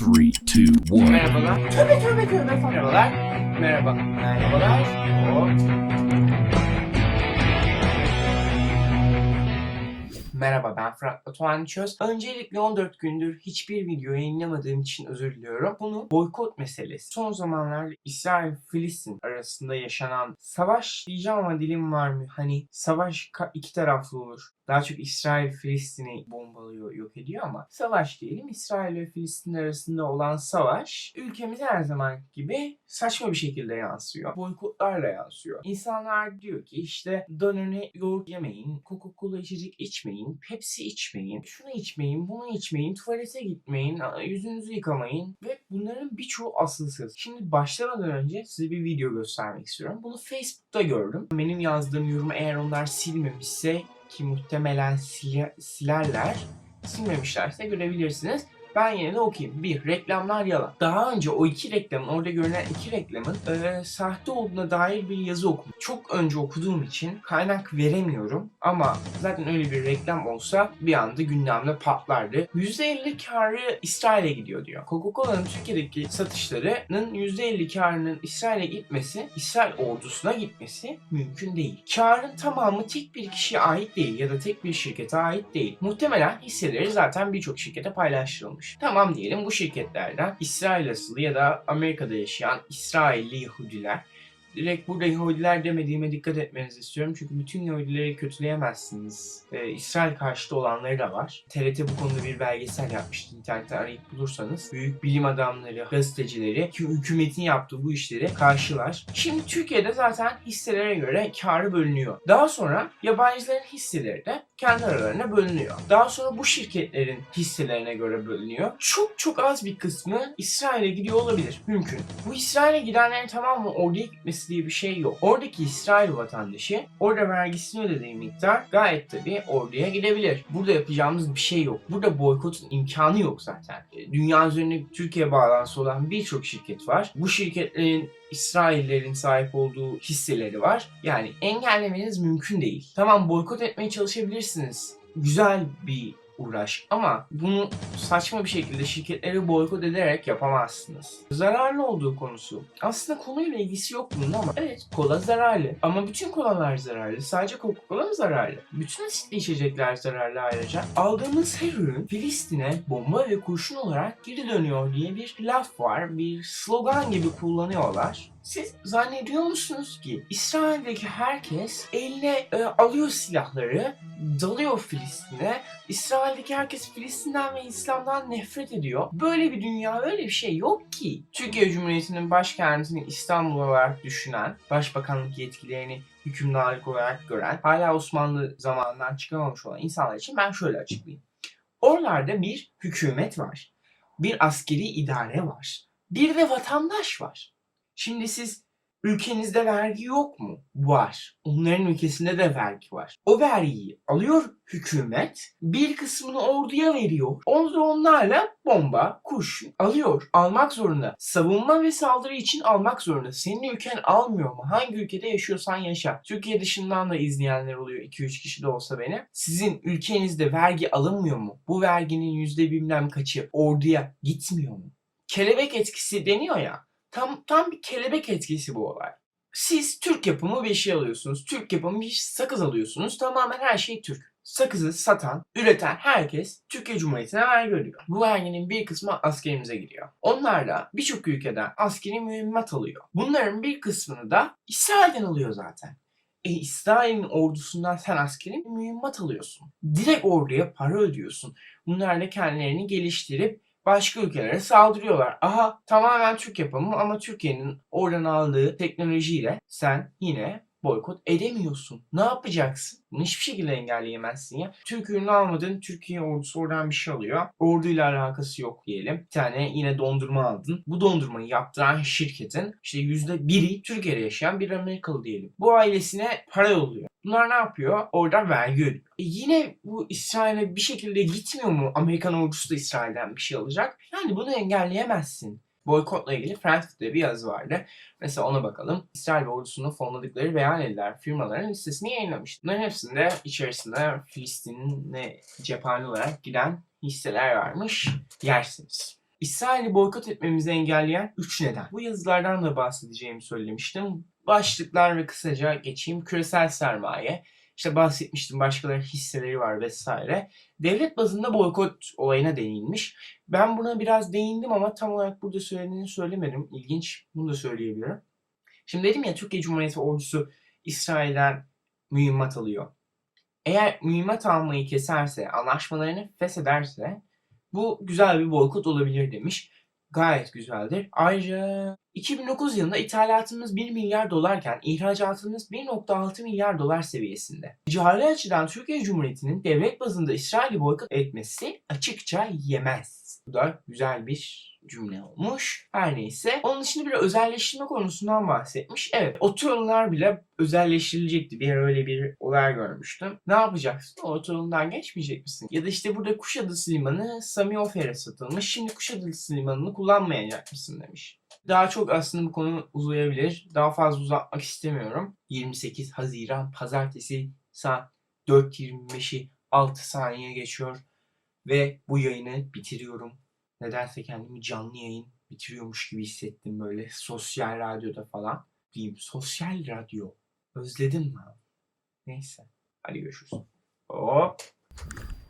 Three, two, one. Merhabalar. Tövbe tövbe tövbe. Merhabalar. Merhaba. Merhabalar. Merhaba ben Fırat Batuhan Çöz. Öncelikle 14 gündür hiçbir video yayınlamadığım için özür diliyorum. Bunu boykot meselesi. Son zamanlarda İsrail-Filistin arasında yaşanan savaş diyeceğim ama dilim var mı? Hani savaş iki taraflı olur. Daha çok İsrail Filistin'i bombalıyor, yok ediyor ama savaş diyelim. İsrail ve Filistin arasında olan savaş ülkemize her zaman gibi saçma bir şekilde yansıyor. Boykotlarla yansıyor. İnsanlar diyor ki işte dönerne yoğurt yemeyin, Coca-Cola içecek içmeyin, Pepsi içmeyin, şunu içmeyin, bunu içmeyin, tuvalete gitmeyin, yüzünüzü yıkamayın ve bunların birçoğu asılsız. Şimdi başlamadan önce size bir video göstermek istiyorum. Bunu Facebook'ta gördüm. Benim yazdığım yorumu eğer onlar silmemişse ki muhtemelen sile- silerler. Silmemişlerse görebilirsiniz. Ben de okuyayım. Bir, reklamlar yalan. Daha önce o iki reklamın, orada görünen iki reklamın eee, sahte olduğuna dair bir yazı okudum. Çok önce okuduğum için kaynak veremiyorum. Ama zaten öyle bir reklam olsa bir anda gündemde patlardı. %50 karı İsrail'e gidiyor diyor. Coca-Cola'nın Türkiye'deki satışlarının %50 karının İsrail'e gitmesi, İsrail ordusuna gitmesi mümkün değil. Karın tamamı tek bir kişiye ait değil ya da tek bir şirkete ait değil. Muhtemelen hisseleri zaten birçok şirkete paylaştırılmış. Tamam diyelim bu şirketlerden İsrail asıllı ya da Amerika'da yaşayan İsrailli Yahudiler Direkt burada Yahudiler demediğime dikkat etmenizi istiyorum. Çünkü bütün Yahudileri kötüleyemezsiniz. Ee, İsrail karşıtı olanları da var. TRT bu konuda bir belgesel yapmıştı. İnternette arayıp bulursanız. Büyük bilim adamları, gazetecileri hükümetin yaptığı bu işleri karşılar. Şimdi Türkiye'de zaten hisselere göre karı bölünüyor. Daha sonra yabancıların hisseleri de kendi aralarına bölünüyor. Daha sonra bu şirketlerin hisselerine göre bölünüyor. Çok çok az bir kısmı İsrail'e gidiyor olabilir. Mümkün. Bu İsrail'e gidenlerin tamamı oraya gitmesi diye bir şey yok. Oradaki İsrail vatandaşı orada vergisini ödediği miktar gayet tabii orduya gidebilir. Burada yapacağımız bir şey yok. Burada boykotun imkanı yok zaten. Dünya üzerinde Türkiye bağlantısı olan birçok şirket var. Bu şirketlerin İsraillerin sahip olduğu hisseleri var. Yani engellemeniz mümkün değil. Tamam boykot etmeye çalışabilirsiniz. Güzel bir uğraş ama bunu saçma bir şekilde şirketleri boykot ederek yapamazsınız. Zararlı olduğu konusu. Aslında konuyla ilgisi yok bunun ama evet kola zararlı. Ama bütün kolalar zararlı. Sadece Coca-Cola mı zararlı? Bütün asitli içecekler zararlı ayrıca. Aldığımız her ürün Filistin'e bomba ve kurşun olarak geri dönüyor diye bir laf var. Bir slogan gibi kullanıyorlar. Siz zannediyor musunuz ki İsrail'deki herkes eline e, alıyor silahları, dalıyor Filistin'e. İsrail'deki herkes Filistin'den ve İslam'dan nefret ediyor. Böyle bir dünya, öyle bir şey yok ki. Türkiye Cumhuriyeti'nin başkentini İstanbul olarak düşünen, başbakanlık yetkilerini hükümdarlık olarak gören, hala Osmanlı zamanından çıkamamış olan insanlar için ben şöyle açıklayayım. Oralarda bir hükümet var, bir askeri idare var, bir de vatandaş var. Şimdi siz ülkenizde vergi yok mu? Var. Onların ülkesinde de vergi var. O vergiyi alıyor hükümet, bir kısmını orduya veriyor. Ordu onlarla bomba, kurşun alıyor. Almak zorunda. Savunma ve saldırı için almak zorunda. Senin ülken almıyor mu? Hangi ülkede yaşıyorsan yaşa. Türkiye dışından da izleyenler oluyor. 2-3 kişi de olsa beni. Sizin ülkenizde vergi alınmıyor mu? Bu verginin yüzde bilmem kaçı orduya gitmiyor mu? Kelebek etkisi deniyor ya. Tam tam bir kelebek etkisi bu olay. Siz Türk yapımı bir şey alıyorsunuz. Türk yapımı bir sakız alıyorsunuz. Tamamen her şey Türk. Sakızı satan, üreten herkes Türkiye Cumhuriyeti'ne vergi ödüyor. Bu verginin bir kısmı askerimize gidiyor. Onlar da birçok ülkeden askeri mühimmat alıyor. Bunların bir kısmını da İsrail'den alıyor zaten. E İsrail'in ordusundan sen askeri mühimmat alıyorsun. Direkt orduya para ödüyorsun. Bunlarla kendilerini geliştirip başka ülkelere saldırıyorlar. Aha tamamen Türk yapımı ama Türkiye'nin oradan aldığı teknolojiyle sen yine boykot edemiyorsun. Ne yapacaksın? Bunu hiçbir şekilde engelleyemezsin ya. Türk ürünü almadın, Türkiye ordusu oradan bir şey alıyor. Orduyla alakası yok diyelim. Bir tane yine dondurma aldın. Bu dondurmayı yaptıran şirketin işte yüzde biri Türkiye'de yaşayan bir Amerikalı diyelim. Bu ailesine para yolluyor. Bunlar ne yapıyor? Oradan vergi ödüyor. E yine bu İsrail'e bir şekilde gitmiyor mu? Amerikan ordusu da İsrail'den bir şey alacak. Yani bunu engelleyemezsin. Boykotla ilgili Frankfurt'ta bir yazı vardı. Mesela ona bakalım. İsrail ordusunu fonladıkları beyan edilen firmaların listesini yayınlamış. Bunların hepsinde içerisinde Filistin'e cephane olarak giden hisseler varmış. Yersiniz. İsrail'i boykot etmemizi engelleyen 3 neden. Bu yazılardan da bahsedeceğimi söylemiştim. Başlıklar ve kısaca geçeyim. Küresel sermaye, işte bahsetmiştim başkaları hisseleri var vesaire. Devlet bazında boykot olayına değinilmiş. Ben buna biraz değindim ama tam olarak burada söylediğini söylemedim. İlginç. Bunu da söyleyebilirim. Şimdi dedim ya Türkiye Cumhuriyeti ordusu İsrail'den mühimmat alıyor. Eğer mühimmat almayı keserse, anlaşmalarını feshederse bu güzel bir boykot olabilir demiş. Gayet güzeldir. Ayrıca 2009 yılında ithalatımız 1 milyar dolarken ihracatımız 1.6 milyar dolar seviyesinde. Ticari açıdan Türkiye Cumhuriyeti'nin devlet bazında İsrail'i boykot etmesi açıkça yemez. Bu da güzel bir cümle olmuş. Her neyse. Onun dışında bir özelleştirme konusundan bahsetmiş. Evet otoyollar bile özelleştirilecekti. Bir öyle bir olay görmüştüm. Ne yapacaksın? O otoyolundan geçmeyecek misin? Ya da işte burada Kuşadası Limanı Samiofer'e satılmış. Şimdi Kuşadası Limanı'nı kullanmayacak mısın demiş. Daha çok aslında bu konu uzayabilir. Daha fazla uzatmak istemiyorum. 28 Haziran Pazartesi saat 4.25'i 6 saniye geçiyor. Ve bu yayını bitiriyorum. Nedense kendimi canlı yayın bitiriyormuş gibi hissettim böyle sosyal radyoda falan. Diyeyim sosyal radyo. Özledim lan. Neyse. Hadi görüşürüz. Hop.